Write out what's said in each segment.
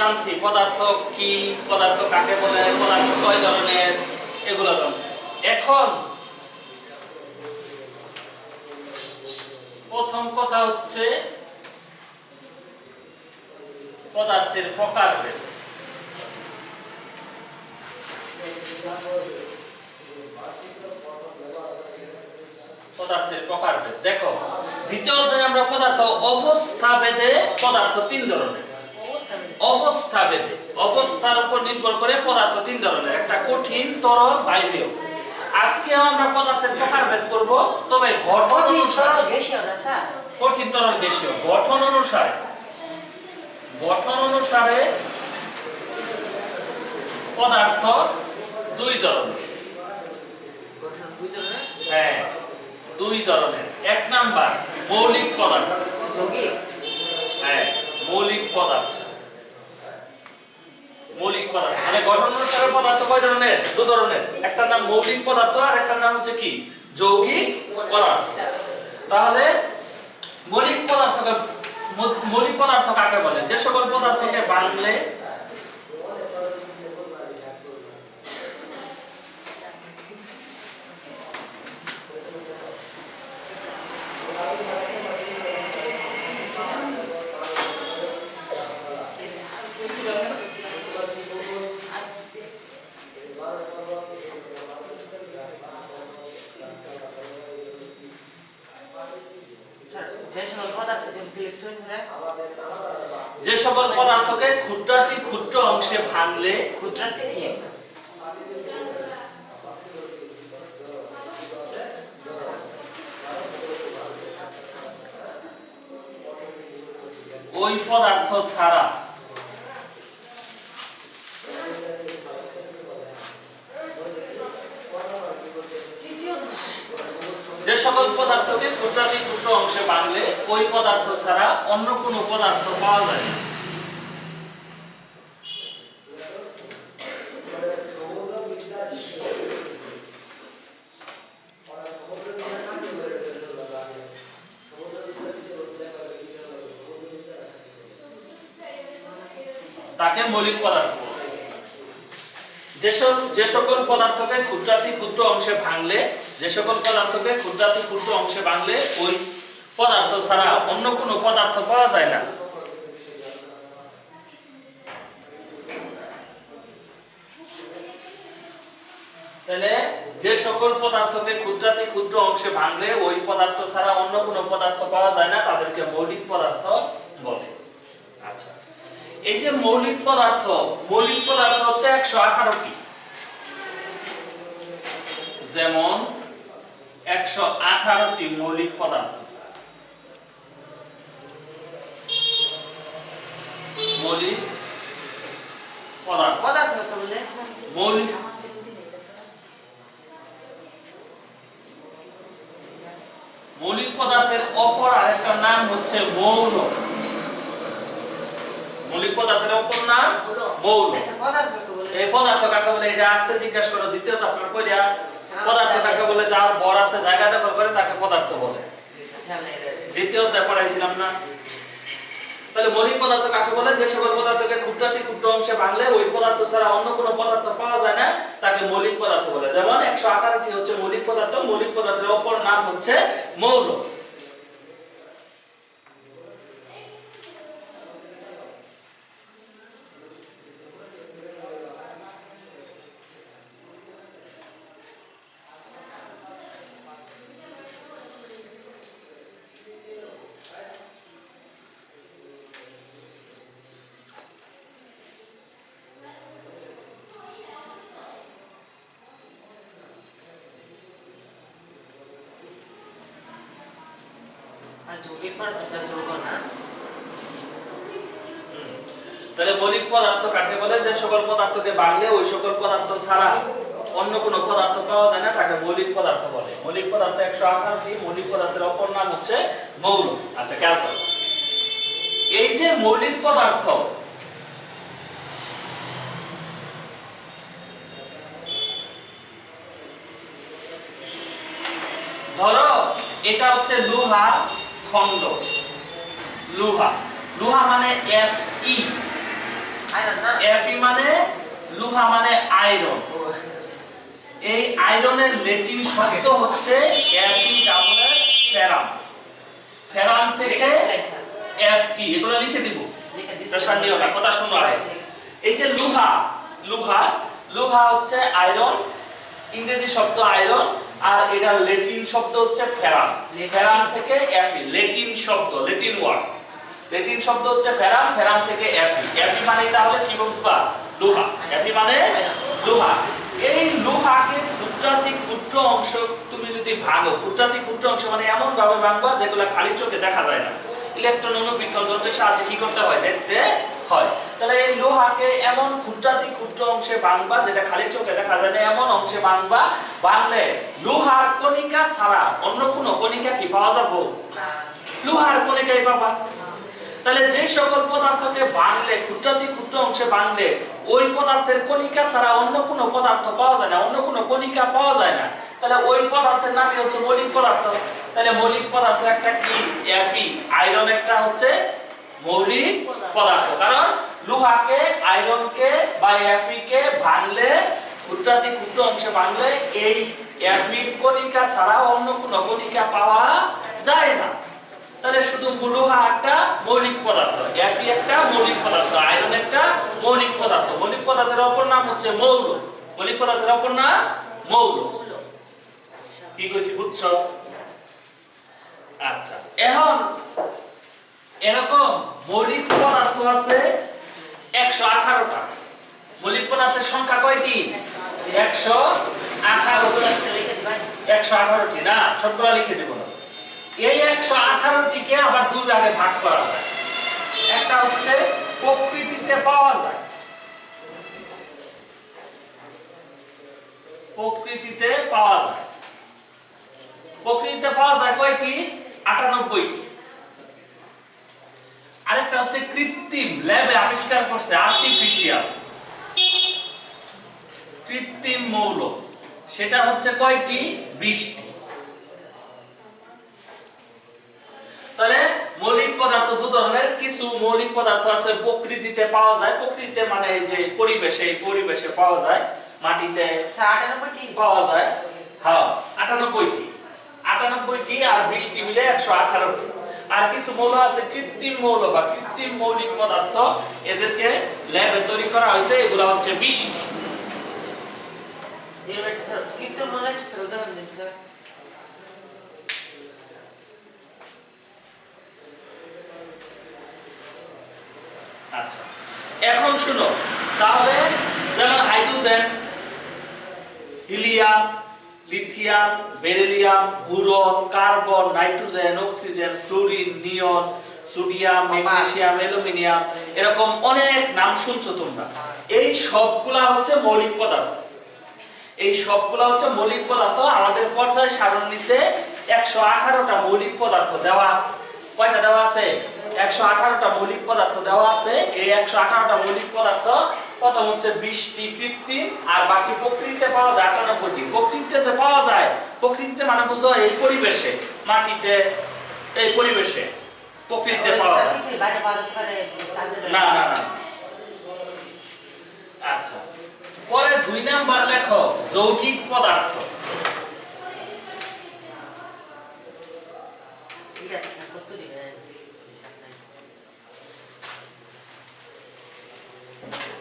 জানছি? পদার্থ কি পদার্থ কাকে বলে, পদার্থ কয় ধরনের, এগুলো জানছি। এখন প্রথম কথা হচ্ছে পদার্থের প্রকারভেদ পদার্থের প্রকারভেদ দেখো, দ্বিতীয় অধ্যায়ে আমরা পদার্থ অবস্থা ভেদে পদার্থ তিন ধরনের। অবস্থা ভেদে অবস্থার উপর নির্ভর করে পদার্থ তিন ধরনের একটা কঠিন তরল বায়বীয়। আজকে আমরা পদার্থের প্রকারভেদ করব তবে গঠন অনুসারে কঠিন তরল গ্যাসীয়। গঠন অনুসারে গঠন অনুসারে পদার্থ দুই ধরনের। হ্যাঁ দুই ধরনের। এক নাম্বার মৌলিক পদার্থ। হ্যাঁ মৌলিক পদার্থ। মৌলিক পদার্থ। মানে গঠন অনুসারে পদার্থ কয় ধরনের? দু ধরনের। একটা নাম মৌলিক পদার্থ, আর একটা নাম হচ্ছে কি? যৌগিক পদার্থ। তাহলে মৌলিক পদার্থকে মৌলিক পদার্থ কাকে বলে? যে সকল পদার্থকে বাংলে যে সকল পদার্থকে ক্ষুদ্রাতি ক্ষুদ্র অংশে ভাঙলে ওই পদার্থ ছাড়া যে সকল পদার্থকে ক্ষুদ্রাতি ক্ষুদ্র অংশে ভাঙলে ওই পদার্থ ছাড়া অন্য কোনো পদার্থ পাওয়া যায় না। তাকে মৌলিক পদার্থ যেসব যে সকল পদার্থকে ক্ষুদ্রাতি ক্ষুদ্র অংশে ভাঙলে, যে সকল পদার্থকে ক্ষুদ্রাতি ক্ষুদ্র অংশে ভাঙলে ওই পদার্থ ছাড়া অন্য কোনো পদার্থ পাওয়া যায় না। তাহলে যে সকল পদার্থকে ক্ষুদ্রাতি ক্ষুদ্র অংশে ভাঙলে ওই পদার্থ ছাড়া অন্য কোনো পদার্থ পাওয়া যায় না, তাদেরকে মৌলিক পদার্থ এই যে মৌলিক পদার্থ মৌলিক পদার্থ হচ্ছে একশো আঠারোটি যেমন একশো আঠারোটি মৌলিক পদার্থ। মৌলিক পদার্থ। মৌলিক মৌলিক পদার্থের অপর আরেকটা নাম হচ্ছে মৌল। মৌলিক পদার্থের অপর নাম মৌল এই পদার্থ কাকে বলে। এটা আজকে জিজ্ঞাসা করো দ্বিতীয় চ্যাপ্টার কইরা পদার্থ কাকে বলে যার ভর আছে জায়গা দখল করে তাকে পদার্থ বলে। দ্বিতীয় অধ্যায় পড়াইছিলাম না? তাহলে মৌলিক পদার্থ কাকে বলে? যে সকল পদার্থকে ক্ষুদ্রাতি ক্ষুদ্র অংশে ভাঙলে ওই পদার্থ ছাড়া অন্য কোনো পদার্থ পাওয়া যায় না তাকে মৌলিক পদার্থ বলে। যেমন একশো আঠারোটি হচ্ছে মৌলিক পদার্থ। মৌলিক পদার্থের অপর নাম হচ্ছে মৌল। তাহলে মৌলিক পদার্থ কাকে বলে? যে সকল পদার্থকে ভাঙলে ওই সকল পদার্থ ছাড়া অন্য কোনো পদার্থ পাওয়া যায় না, তাকে মৌলিক পদার্থ বলে। মৌলিক পদার্থ একশো আঠারোটি, মৌলিক পদার্থের অপর নাম হচ্ছে মৌল। আচ্ছা খেয়াল করো। এই যে মৌলিক পদার্থ, ধরো এটা হচ্ছে লোহা খন্ড লুহা। লুহা মানে এফ ই এফ ই মানে লুহা মানে আয়রন এই আয়রনের ল্যাটিন শব্দ হচ্ছে এফ ই ডাবল ফেরাম ফেরাম থেকে এফ ই এগুলো লিখে দিব। প্রেশার নিও না, কথা শুনো এই যে লোহা লোহা লোহা হচ্ছে আয়রন ইংরেজি শব্দ আয়রন আর এটা ল্যাটিন শব্দ হচ্ছে ফেরাম। ফেরাম থেকে এফি ল্যাটিন শব্দ ল্যাটিন ওয়ার্ড ল্যাটিন শব্দ হচ্ছে ফেরাম ফেরাম থেকে এফি এফি মানে তাহলে কি বুঝবা লোহা। এফি মানে লোহা। এই লোহাকে ক্ষুদ্রাতি ক্ষুদ্র অংশ তুমি যদি ভাঙো ক্ষুদ্রাতি ক্ষুদ্র অংশ মানে এমন ভাবে ভাঙবা যেগুলো খালি চোখে দেখা যায় না। ইলেকট্রন অনুবিক্ষণ যন্ত্রের সাহায্যে কি করতে হয় দেখতে? হয়। তাহলে এই লোহাকে এমন ক্ষুদ্রাতি ক্ষুদ্র অংশে ভাঙবা যেটা খালি চোখে দেখা যায় না, এমন অংশে ভাঙবা ভাঙলে লোহার কণিকা ছাড়া অন্য কোনো কণিকা কি পাওয়া যাবে? লোহার কণিকাই পাবা। তাহলে যে সকল পদার্থকে ভাঙলে ক্ষুদ্রাতি ক্ষুদ্র অংশে ভাঙলে ওই পদার্থের কণিকা ছাড়া অন্য কোনো পদার্থ পাওয়া যায় না, অন্য কোনো কণিকা পাওয়া যায় না। তাহলে ওই পদার্থের নামই হচ্ছে মৌলিক পদার্থ। তাহলে মৌলিক পদার্থ একটা কি? এফি আয়রন একটা হচ্ছে মৌলিক পদার্থ। কারণ লোহাকে, আয়রনকে বা এফি কে ভাঙলে ক্ষুদ্রাতি ক্ষুদ্র অংশে ভাঙলে এই এফি কণিকা ছাড়া অন্য কোনো কণিকা পাওয়া যায় না। তাহলে শুধু লোহা একটা মৌলিক পদার্থ এফি একটা মৌলিক পদার্থ, আয়রন একটা মৌলিক পদার্থ। মৌলিক পদার্থের অপর নাম হচ্ছে মৌল। মৌলিক পদার্থের অপর নাম মৌল। কি কইছি, বুঝছ? আচ্ছা এখন এরকম মৌলিক পদার্থ আছে একশো আঠারোটা। মৌলিক পদার্থের সংখ্যা কয়টি? একশো একটা হচ্ছে প্রকৃতিতে পাওয়া যায়। প্রকৃতিতে পাওয়া যায়। প্রকৃতিতে পাওয়া যায় কয়টি? আটানব্বইটি। আরেকটা হচ্ছে কৃত্রিম ল্যাবে আবিষ্কার করছে আর্টিফিশিয়াল কৃত্রিম মৌল। সেটা হচ্ছে কয়টি? বিশটি। তাহলে মৌলিক পদার্থ দু ধরনের কিছু মৌলিক পদার্থ আছে প্রকৃতিতে পাওয়া যায়। প্রকৃতিতে মানে এই যে পরিবেশে পরিবেশে পাওয়া যায়। মাটিতে পাওয়া যায়। হ্যাঁ আটানব্বইটি। আটানব্বইটি আর বৃষ্টি মিলে একশো আঠারোটি। আর কিছু মৌল আছে কৃত্রিম মৌল বা কৃত্রিম মৌলিক পদার্থ। এদেরকে ল্যাবে তৈরি করা হয়েছে এগুলো হচ্ছে বৃষ্টি আচ্ছা এখন শুনো তাহলে যেমন hydrogen helium lithium beryllium boron carbon nitrogen oxygen fluorine neon sodium magnesium aluminium এরকম অনেক নাম শুনছো তোমরা। এই সবগুলা হচ্ছে মৌলিক পদার্থ। এই সবগুলা হচ্ছে মৌলিক পদার্থ। আমাদের পর্যায় সারণীতে একশো আঠারোটা মৌলিক পদার্থ দেওয়া আছে। কয়টা দেওয়া আছে? একশো আঠারোটা মৌলিক পদার্থ দেওয়া আছে। এই একশো আঠারোটা মৌলিক পদার্থ প্রথম হচ্ছে বৃষ্টি কৃত্রিম আর বাকি প্রকৃতিতে পাওয়া যায় আটানব্বইটি। প্রকৃতিতে পাওয়া যায় প্রকৃতিতে মানে বুঝো এই পরিবেশে মাটিতে এই পরিবেশে প্রকৃতিতে পাওয়া যায়। না না না আচ্ছা। পরে দুই নাম্বার লেখো যৌগিক পদার্থ। সংক্ষিপ্ত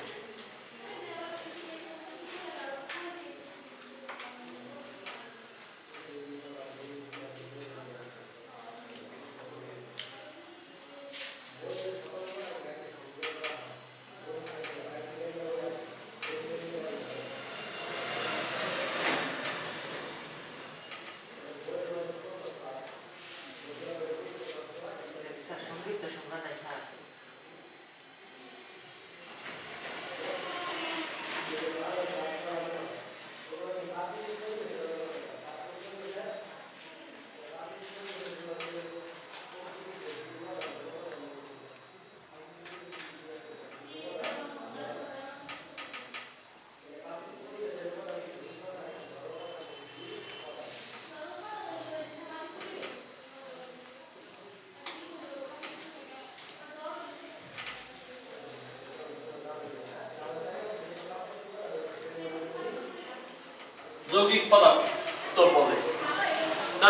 পদার্থ বলে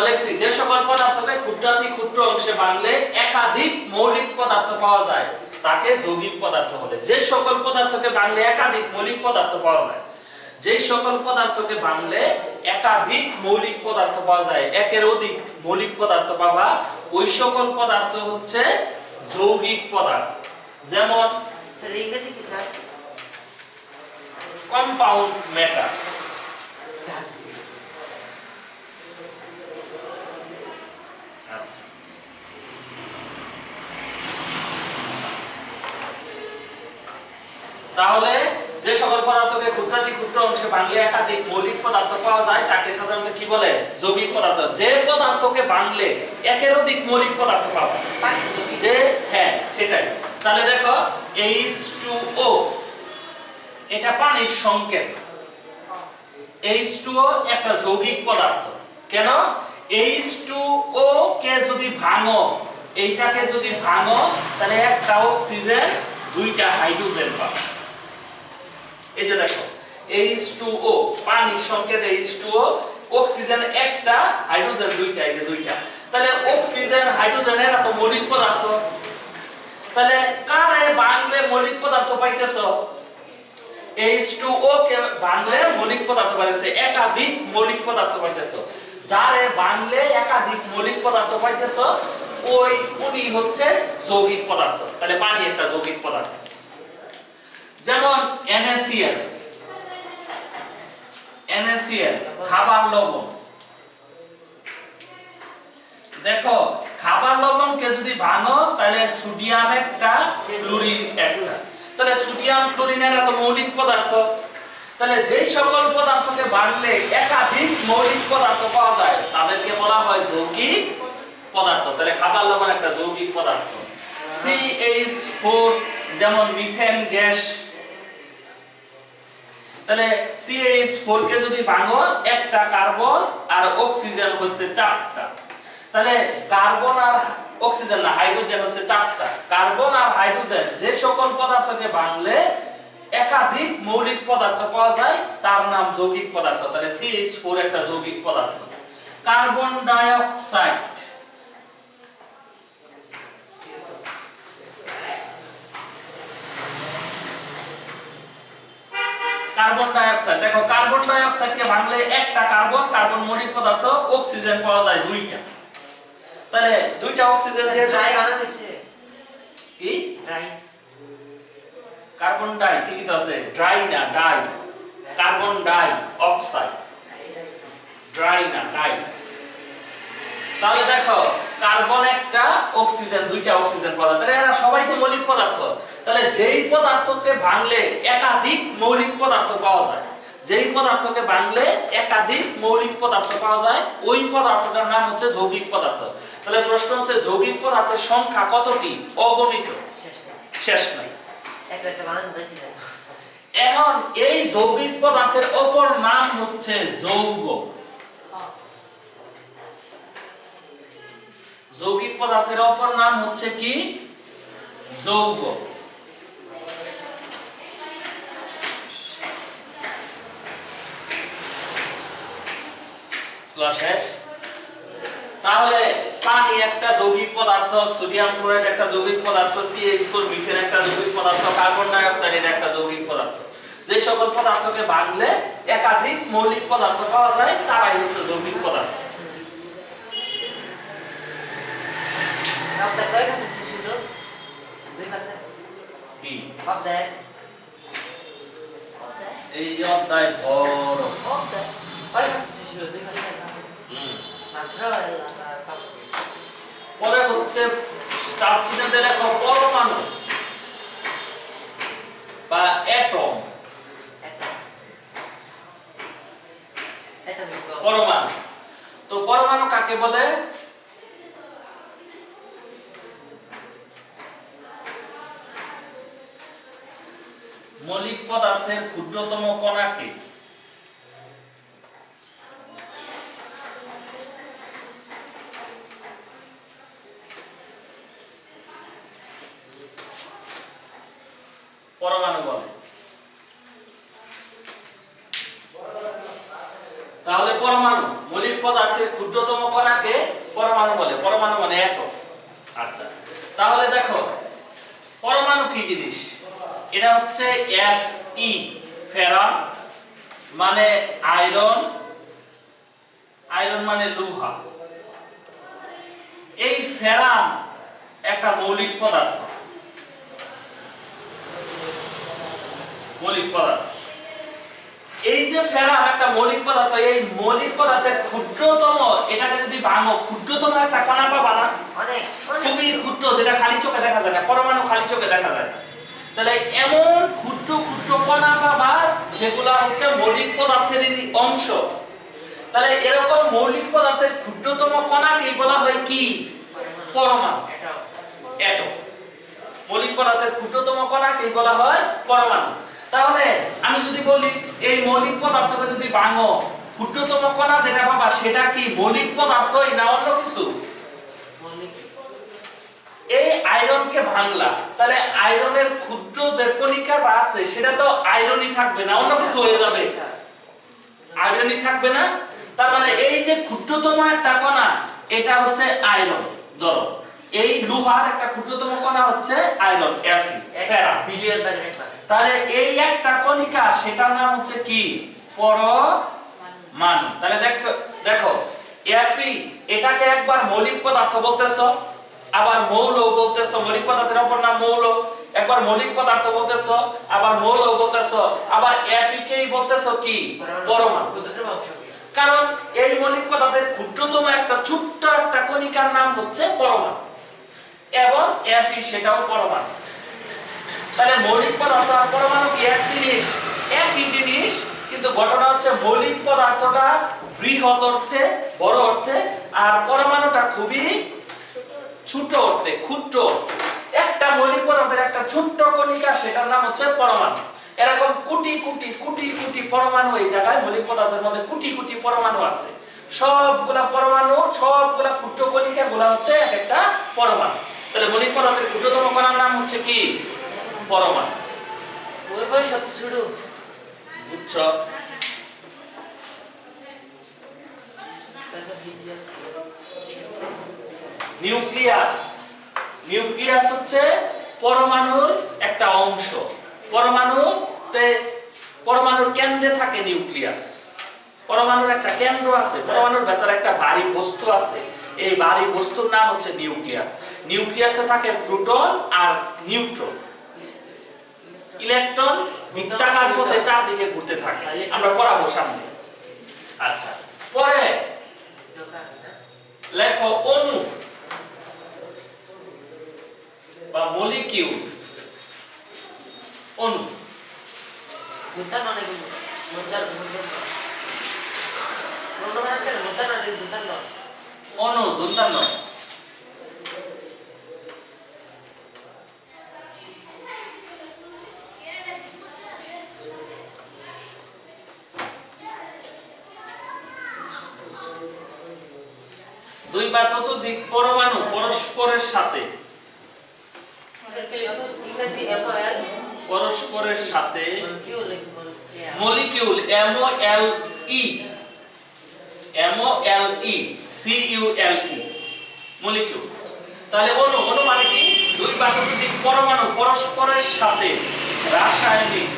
লিখছি যে সকল পদার্থকে ক্ষুদ্রাতি ক্ষুদ্র অংশে ভাঙলে একাধিক মৌলিক পদার্থ পাওয়া যায় তাকে যৌগিক পদার্থ বলে। যে সকল পদার্থকে ভাঙলে একাধিক মৌলিক পদার্থ পাওয়া যায় যে সকল পদার্থকে ভাঙলে একাধিক মৌলিক পদার্থ পাওয়া যায় একের অধিক মৌলিক পদার্থ পাওয়া ওই সকল পদার্থ হচ্ছে যৌগিক পদার্থ। যেমন ইংরেজি কম্পাউন্ড ম্যাটার তাহলে যে সকল পদার্থকে ক্ষুদ্রাতি ক্ষুদ্র অংশে ভাঙলে একাধিক মৌলিক পদার্থ পাওয়া যায়, তাকে সাধারণত কি বলে? যৌগিক পদার্থ। যে পদার্থকে ভাঙলে একের অধিক মৌলিক পদার্থ পাওয়া পানি যে হ্যাঁ সেটাই। তাহলে দেখো H2O এটা পানির সংকেত। H2O একটা যৌগিক পদার্থ। কেন? H2O কে যদি ভাঙো, এইটাকে যদি ভাঙো, তাহলে একটা অক্সিজেন, দুইটা হাইড্রোজেন পাবে। এই যে দেখো H2O পানির সংকেত H2O অক্সিজেন একটা হাইড্রোজেন দুইটা, এই যে দুইটা। তাহলে অক্সিজেন হাইড্রোজেন এরা তো মৌলিক পদার্থ। তাহলে কারে বাংলে মৌলিক পদার্থ পাইতেছো? H2O কে বাংলে মৌলিক পদার্থ পাইতেছে, একাধিক মৌলিক পদার্থ পাইতেছো। যারে বাংলে একাধিক মৌলিক পদার্থ পাইতেছো, ওই উনি হচ্ছে যৌগিক পদার্থ। তাহলে পানি একটা যৌগিক পদার্থ। যেমন NaCl NaCl খাবার লবণ। দেখো, খাবার লবণকে যদি ভাঙো, তাহলে সোডিয়াম একটা, ক্লোরিন একটা। তাহলে সোডিয়াম, ক্লোরিনের এত মৌলিক পদার্থ। তাহলে যেই সকল পদার্থকে ভাঙলে একাধিক মৌলিক পদার্থ পাওয়া যায়, তাদেরকে বলা হয় যৌগিক পদার্থ। তাহলে খাবার লবণ একটা যৌগিক পদার্থ। CH4 যেমন মিথেন গ্যাস তাহলে CH4 কে যদি ভাঙো, একটা কার্বন আর অক্সিজেন হচ্ছে চারটা। তাহলে কার্বন আর অক্সিজেন না, হাইড্রোজেন হচ্ছে চারটা। কার্বন আর হাইড্রোজেন যে সকল পদার্থকে ভাঙলে একাধিক মৌলিক পদার্থ পাওয়া যায়, তার নাম যৌগিক পদার্থ। তাহলে CH4 একটা যৌগিক পদার্থ। Carbon dioxide carbon dioxide দেখো কার্বন ডাই অক্সাইডকে ভাঙলে একটা কার্বন কার্বন মৌলিক পদার্থ অক্সিজেন পাওয়া যায় দুইটা। তাহলে দুইটা অক্সিজেন যে ড্রাই বানানো হয়েছে। কি? ড্রাই কার্বন ডাই ঠিকই তো আছে। ড্রাই না di carbon dioxide dry না ডাই তাহলে দেখো কার্বন একটা অক্সিজেন দুইটা অক্সিজেন পদার্থ। তাহলে এরা সবাই তো মৌলিক পদার্থ। তাহলে যেই পদার্থকে ভাঙলে একাধিক মৌলিক পদার্থ পাওয়া যায় যেই পদার্থকে ভাঙলে একাধিক মৌলিক পদার্থ পাওয়া যায় ওই পদার্থটার নাম হচ্ছে যৌগিক পদার্থ। তাহলে প্রশ্ন হচ্ছে যৌগিক পদার্থের সংখ্যা কতটি অগণিত। শেষ নাই। এখন এই যৌগিক পদার্থের অপর নাম হচ্ছে যৌগ। যৌগিক পদার্থের অপর নাম হচ্ছে কি? যৌগ। তাহলে পানি একটা যৌগিক পদার্থ, সোডিয়াম ক্লোরাইড একটা যৌগিক পদার্থ CH4 মিথেন একটা যৌগিক পদার্থ কার্বন ডাই অক্সাইড একটা যৌগিক পদার্থ। যে সকল পদার্থকে ভাঙলে একাধিক মৌলিক পদার্থ পাওয়া যায়, তারাই হচ্ছে যৌগিক পদার্থ। আপনার কয় পার্সেন্ট শেষ হলো দুই পার্সেন্ট কি অর্ধেক এই অধ্যায় বড় অর্ধেক কয় পার্সেন্ট শেষ দুই পার্সেন্ট মাত্র আল্লাহ স্যার পাঁচ পার্সেন্ট পরে হচ্ছে তার চিহ্নতে লেখো পরমাণু বা অ্যাটম একটা পরমাণু তো পরমাণু কাকে বলে মৌলিক পদার্থের ক্ষুদ্রতম কণাকে। পরমাণু বলে। তাহলে পরমাণু, মৌলিক পদার্থের ক্ষুদ্রতম কণাকে পরমাণু বলে। পরমাণু মানে এত আচ্ছা তাহলে দেখো, পরমাণু কি জিনিস? এটা হচ্ছে এফ ই ফেরাম মানে আয়রন আয়রন মানে লোহা। এই ফেরাম একটা মৌলিক পদার্থ। মৌলিক পদার্থ। এই যে ফেরাম একটা মৌলিক পদার্থ এই মৌলিক পদার্থের ক্ষুদ্রতম এটাকে যদি ভাঙো ক্ষুদ্রতম একটা কণা পাবা না খুবই ক্ষুদ্র যেটা খালি চোখে দেখা যায় না পরমাণু খালি চোখে দেখা যায় না। তাহলে এমন ক্ষুদ্র ক্ষুদ্র কণা পাবা যেগুলা হচ্ছে মৌলিক পদার্থেরই অংশ। তাহলে এরকম মৌলিক পদার্থের ক্ষুদ্রতম কণাকেই বলা হয় কি? পরমাণু। অ্যাটম মৌলিক পদার্থের ক্ষুদ্রতম কণাকেই বলা হয় পরমাণু। তাহলে আমি যদি বলি, এই মৌলিক পদার্থকে যদি ভাঙো, ক্ষুদ্রতম কণা যেটা পাবা সেটা কি মৌলিক পদার্থই না অন্য কিছু? এই আয়রনকে ভাঙলা। তাহলে আয়রনের ক্ষুদ্র যে কণিকাটা আছে সেটা তো আয়রনই থাকবে না অন্য কিছু হয়ে যাবে। আয়রনই থাকবে না। তার মানে এই যে ক্ষুদ্রতম একটা কণা এটা হচ্ছে আয়রন। ধরো এই লোহার একটা ক্ষুদ্রতম কণা হচ্ছে আয়রন এফি বিলিয়ন তাহলে এই একটা কণিকা সেটার নাম হচ্ছে কি? পরমাণু। তাহলে দেখো দেখো এফি এটাকে একবার মৌলিক পদার্থ বলতেছো। আবার মৌল বলতেছ, মৌলিক পদার্থের অপর নাম মৌল? একবার মৌলিক পদার্থ বলতেছো, আবার মৌল বলতেছো, আবার এফি কেই বলতেছো কি? পরমাণু। কারণ এই মৌলিক পদার্থের ক্ষুদ্রতম একটা, ছোট্ট একটা কণিকার নাম হচ্ছে পরমাণু। এবং এফি সেটাও পরমাণু। তাহলে মৌলিক পদার্থ আর পরমাণু কি এক জিনিস? একই জিনিস, কিন্তু ঘটনা হচ্ছে মৌলিক পদার্থটা বৃহৎ অর্থে, বড় অর্থে, আর পরমাণুটা খুবই ছোট অর্থে ক্ষুদ্র একটা মৌলিক পদার্থের একটা ছোট্ট কণিকা সেটার নাম হচ্ছে পরমাণু। এরকম কোটি কোটি কোটি কোটি পরমাণু এই জায়গায় মৌলিক পদার্থের মধ্যে কোটি কোটি পরমাণু আছে। সবগুলা পরমাণু সবগুলা ক্ষুদ্র কণিকা গুলা হচ্ছে এক একটা পরমাণু। তাহলে মৌলিক পদার্থের ক্ষুদ্রতম কণার নাম হচ্ছে কি? পরমাণু। শুরু বুঝছ? নিউক্লিয়াস নিউক্লিয়াস হচ্ছে পরমাণুর একটা অংশ। পরমাণুতে, পরমাণুর কেন্দ্রে থাকে নিউক্লিয়াস পরমাণুর একটা কেন্দ্র আছে, পরমাণুর ভেতরে একটা ভারী বস্তু আছে। এই ভারী বস্তুর নাম হচ্ছে নিউক্লিয়াস নিউক্লিয়াসে থাকে প্রোটন আর নিউট্রন ইলেকট্রন বৃত্তাকার পথে চারদিকে ঘুরতে থাকে। আমরা পড়াবো সামনে। আচ্ছা পরে লেখো অণু বা মলিকিউল অণু মুদ্রা মানে কি মুদ্রা মুদ্রা মুদ্রা মানে কি মুদ্রা না মুদ্রা না অণু দুটা নয়। দুই বা ততোধিক পরমাণু পরস্পরের সাথে। পরস্পরের সাথে molecule M O L E M O L E C U L E molecule. তাহলে অনু অনু মানে কি? দুই বা যদি পরমাণু পরস্পরের সাথে রাসায়নিক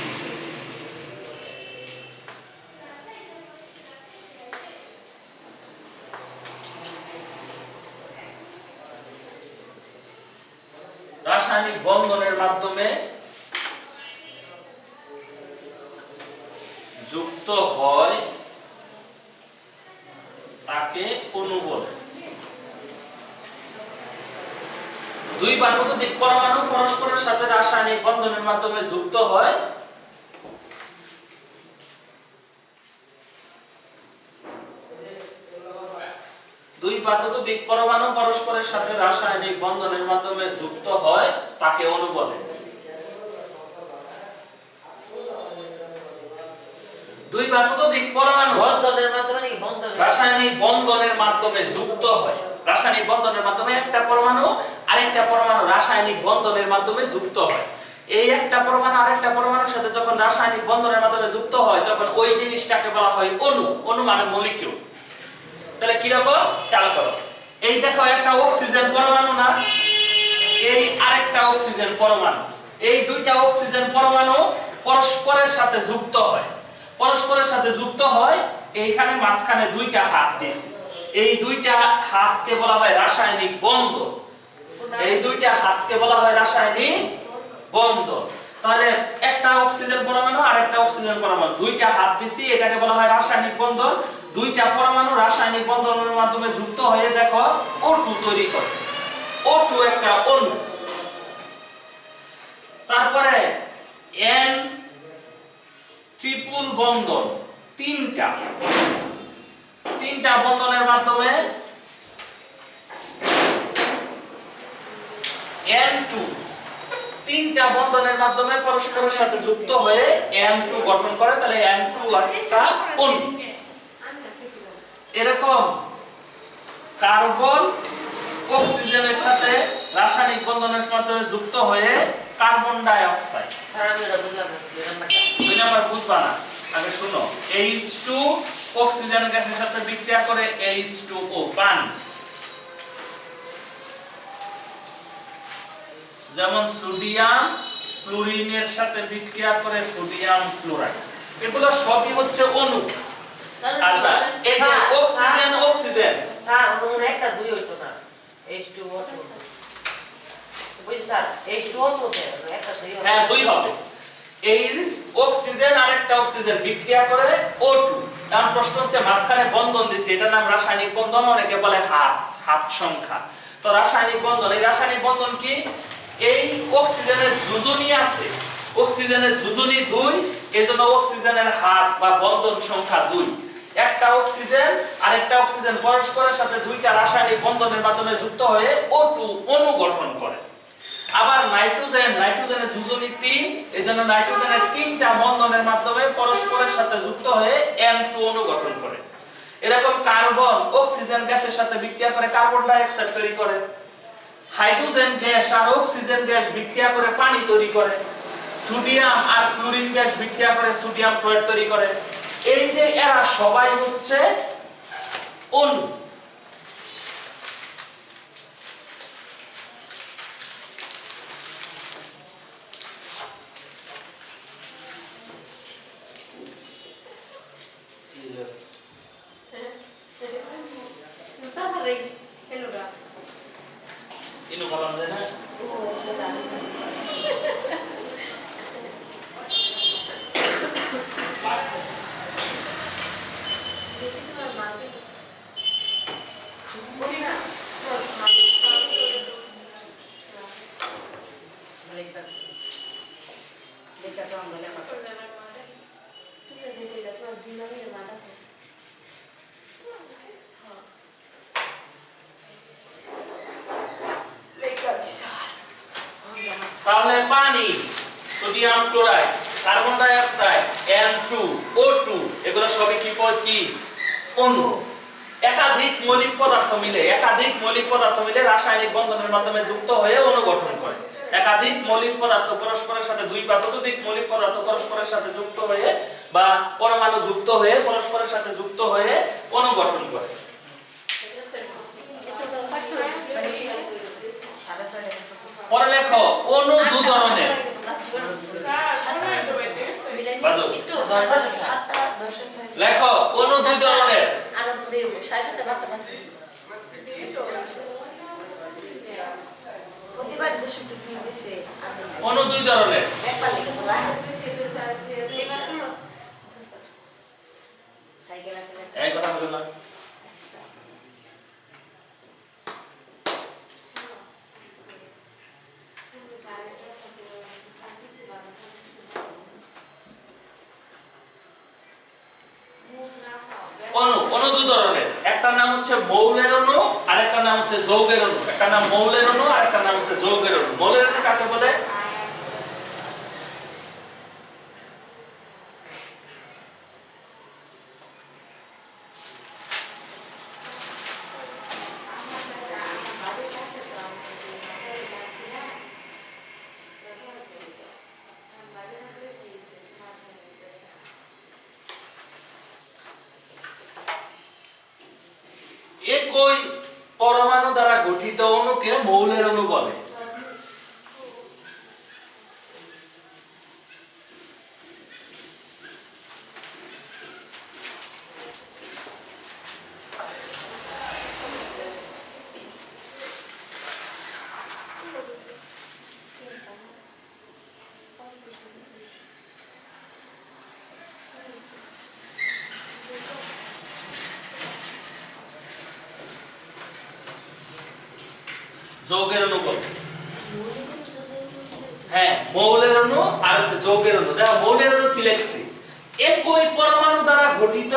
বন্ধনের মাধ্যমে যুক্ত হয় তাকে অণু বলে দুই বা পরমাণু পরস্পরের সাথে রাসায়নিক বন্ধনের মাধ্যমে যুক্ত হয়। দুই ততোধিক পরমাণু পরস্পরের সাথে রাসায়নিক বন্ধনের মাধ্যমে যুক্ত হয় তাকে অণু বলে। দুই ততোধিক পরমাণু বন্ধনের মাধ্যমে। রাসায়নিক বন্ধনের মাধ্যমে যুক্ত হয়। রাসায়নিক বন্ধনের মাধ্যমে একটা পরমাণু আরেকটা পরমাণু রাসায়নিক বন্ধনের মাধ্যমে যুক্ত হয়। এই একটা পরমাণু আরেকটা পরমাণুর সাথে যখন রাসায়নিক বন্ধনের মাধ্যমে যুক্ত হয়, তখন ওই জিনিসটাকে বলা হয় অণু। অণু মানে মলিকিউল তাহলে কি রকম খেয়াল করো। এই দেখো একটা অক্সিজেন পরমাণু না? একটা অক্সিজেন পরমাণু। এই দুইটা অক্সিজেন পরমাণু পরস্পরের সাথে যুক্ত হয়। পরস্পরের সাথে যুক্ত হয়, এইখানে মাঝখানে দুইটা হাত দিছি এই দুইটা হাতকে বলা হয় রাসায়নিক বন্ধন এই দুইটা হাতকে বলা হয় রাসায়নিক বন্ধন তাহলে একটা অক্সিজেন পরমাণু আর একটা অক্সিজেন পরমাণু। দুইটা হাত দিছি, এটাকে বলা হয় রাসায়নিক বন্ধন দুইটা পরমাণু রাসায়নিক বন্ধনের মাধ্যমে যুক্ত হয়ে দেখো O2 তৈরি করে। O2 একটা অণু। তারপরে N ট্রিপল বন্ধন, তিনটা। তিনটা বন্ধনের মাধ্যমে N2 তিনটা বন্ধনের মাধ্যমে পরস্পরের সাথে যুক্ত হয়ে N2 গঠন করে তাহলে N2 একটা অণু। এরকম কার্বন অক্সিজেনের সাথে রাসায়নিক বন্ধনের মাধ্যমে যুক্ত হয়ে কার্বন ডাই অক্সাইড আমি বুঝবা না। আগে শুনো H2 অক্সিজেন গ্যাসের সাথে বিক্রিয়া করে H2O পানি। যেমন সোডিয়াম ক্লোরিনের সাথে বিক্রিয়া করে সোডিয়াম ক্লোরাইড। এগুলো সবই হচ্ছে অণু। আচ্ছা এই যে অক্সিজেন অক্সিজেন। স্যার অনুমান একটা দুই হইতো না। এইচ টু ও বুঝছি স্যার এইচ টু ও একটা দুই হবে হ্যাঁ দুই হবে। এই অক্সিজেন আর একটা অক্সিজেন বিক্রিয়া করে O2 এখন প্রশ্ন হচ্ছে, মাঝখানে বন্ধন দিছি, এটার নাম রাসায়নিক বন্ধন, অনেকে বলে হাত হাত সংখ্যা। তো রাসায়নিক বন্ধন, এই রাসায়নিক বন্ধন কি? এই অক্সিজেনের যোজনী আছে। অক্সিজেনের যোজনী দুই, এজন্য অক্সিজেনের হাত বা বন্ধন সংখ্যা দুই। একটা অক্সিজেন আর একটা অক্সিজেন পরস্পরের সাথে দুইটা রাসায়নিক বন্ধনের মাধ্যমে যুক্ত হয়ে O2 অণু গঠন করে। আবার নাইট্রোজেন, নাইট্রোজেনের যোজনী তিন, এজন্য নাইট্রোজেনের তিনটা বন্ধনের মাধ্যমে পরস্পরের সাথে যুক্ত হয়ে N2 অণু গঠন করে। এরকম কার্বন, অক্সিজেন গ্যাসের সাথে বিক্রিয়া করে কার্বন ডাই অক্সাইড তৈরি করে। হাইড্রোজেন গ্যাস আর অক্সিজেন গ্যাস বিক্রিয়া করে পানি তৈরি করে। সোডিয়াম আর ক্লোরিন গ্যাস বিক্রিয়া করে সোডিয়াম ক্লোরাইড তৈরি করে। এই যে এরা সবাই হচ্ছে অণু। ইনু বললাম যে না লেখা লেখা তো আমরা লেখা লেখা স্যার তাহলে পানি sodium chloride carbon dioxide N2 O2 এগুলো সবই কি পদ কি অণু একাধিক মৌলিক পদার্থ মিলে একাধিক মৌলিক পদার্থ মিলে রাসায়নিক বন্ধনের মাধ্যমে যুক্ত হয়ে অণু গঠন করে একাধিক মৌলিক পদার্থ পরস্পরের সাথে দুই বা ততোধিক মৌলিক পদার্থ পরস্পরের সাথে যুক্ত হয়ে বা পরমাণু যুক্ত হয়ে পরস্পরের সাথে যুক্ত হয়ে অণু গঠন করে সাড়ে ছয় পরে লেখো অণু দু ধরনের বাজো দশ বাজে সাতটা দশের ছয় লেখো অণু দুই ধরনের প্রতিবার দেশে পিকনিক গেছে অণু দুই ধরনের একবার লিখে তোলা সাইকেল আছে এই কথা বলো না অণু অণু দুই ধরনের একটা নাম হচ্ছে মৌলের অণু আর একটা নাম হচ্ছে যৌগের অণু একটা নাম মৌলের অণু আর একটা নাম হচ্ছে যৌগের অণু মৌলের অণু কাকে বলে একই পরমাণু দ্বারা গঠিত অণুকে মৌলের অণু বলে যৌগের অণু বলে। হ্যাঁ মৌলের অণু আর হচ্ছে যৌগের অণু। দেখো, মৌলের অণু কি লিখছি? একই পরমাণু দ্বারা গঠিত,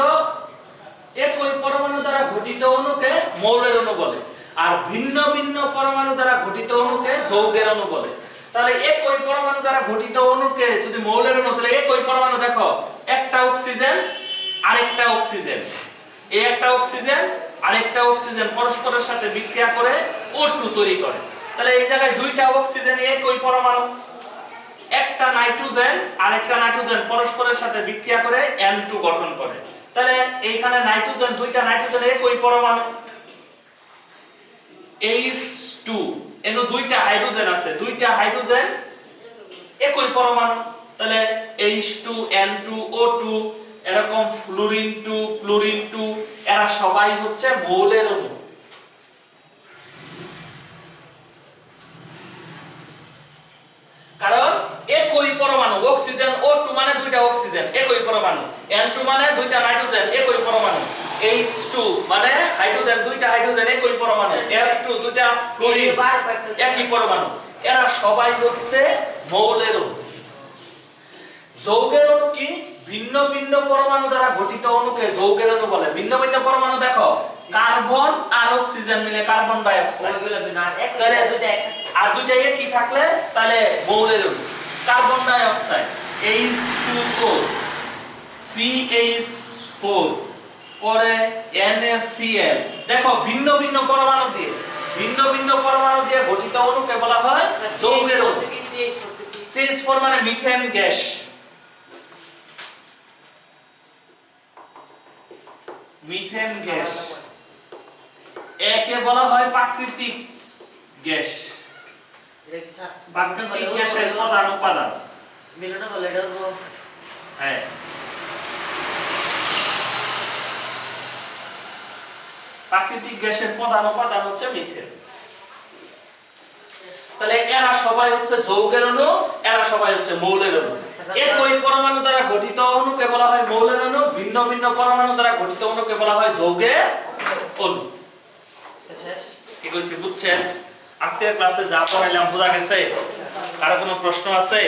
একই পরমাণু দ্বারা গঠিত অণুকে মৌলের অণু বলে। আর ভিন্ন ভিন্ন পরমাণু দ্বারা গঠিত অণুকে যৌগের অণু বলে। তাহলে একই পরমাণু দ্বারা গঠিত অণুকে যদি মৌলের অণু, তাহলে একই পরমাণু দেখো, একটা অক্সিজেন, আরেকটা অক্সিজেন। এই একটা অক্সিজেন, আরেকটা অক্সিজেন পরস্পরের সাথে বিক্রিয়া করে O2 তৈরি করে। তাহলে এই জায়গায় দুইটা অক্সিজেন একই পরমাণু। একটা নাইট্রোজেন আর একটা নাইট্রোজেন পরস্পরের সাথে বিক্রিয়া করে N2 গঠন করে। তাহলে এইখানে নাইট্রোজেন দুইটা নাইট্রোজেন একই পরমাণু। H2 এনো দুইটা হাইড্রোজেন আছে। দুইটা হাইড্রোজেন একই পরমাণু। তাহলে H2N2O2 এরকম ফ্লুরিন 2 ফ্লুরিন 2 এরা সবাই হচ্ছে মৌলের অণু। কারণ একই পরমাণু অক্সিজেন ও টু মানে দুইটা অক্সিজেন একই পরমাণু। এন টু মানে দুইটা নাইট্রোজেন একই পরমাণু। এইচ টু মানে হাইড্রোজেন দুইটা হাইড্রোজেন একই পরমাণু। এফ টু দুইটা ফ্লোরিন একই পরমাণু। এরা সবাই হচ্ছে মৌলের যৌগের অণু কি? ভিন্ন ভিন্ন পরমাণু দ্বারা গঠিত অণুকে যৌগের অণু বলে। ভিন্ন ভিন্ন পরমাণু দেখো কার্বন আর অক্সিজেন মিলে কার্বন ডাই অক্সাইড তাহলে দুইটা আর দুইটা একই থাকলে তাহলে মৌলের অণু carbon die oxide H2O CH4 পরে NaCl দেখো ভিন্ন ভিন্ন পরমাণু দিয়ে ভিন্ন ভিন্ন পরমাণু দিয়ে গঠিত অণুকে বলা হয় যৌগের অণু CH4 মানে মিথেন গ্যাস মিথেন গ্যাস। একে বলা হয় প্রাকৃতিক গ্যাস। প্রাকৃতিক গ্যাসের প্রধান উপাদান। হ্যাঁ। প্রাকৃতিক গ্যাসের প্রধান উপাদান হচ্ছে মিথেন। তাহলে এরা সবাই হচ্ছে যৌগের অণু এরা সবাই হচ্ছে মৌলের অণু একই পরমাণু দ্বারা গঠিত অণুকে বলা হয় মৌলের অণু ভিন্ন ভিন্ন পরমাণু দ্বারা গঠিত অণুকে বলা হয় যৌগের অণু শেষ কি কইছি বুঝছেন? আজকের ক্লাসে যা পড়াইলাম বোঝা গেছে? কারও কোনো প্রশ্ন আছে?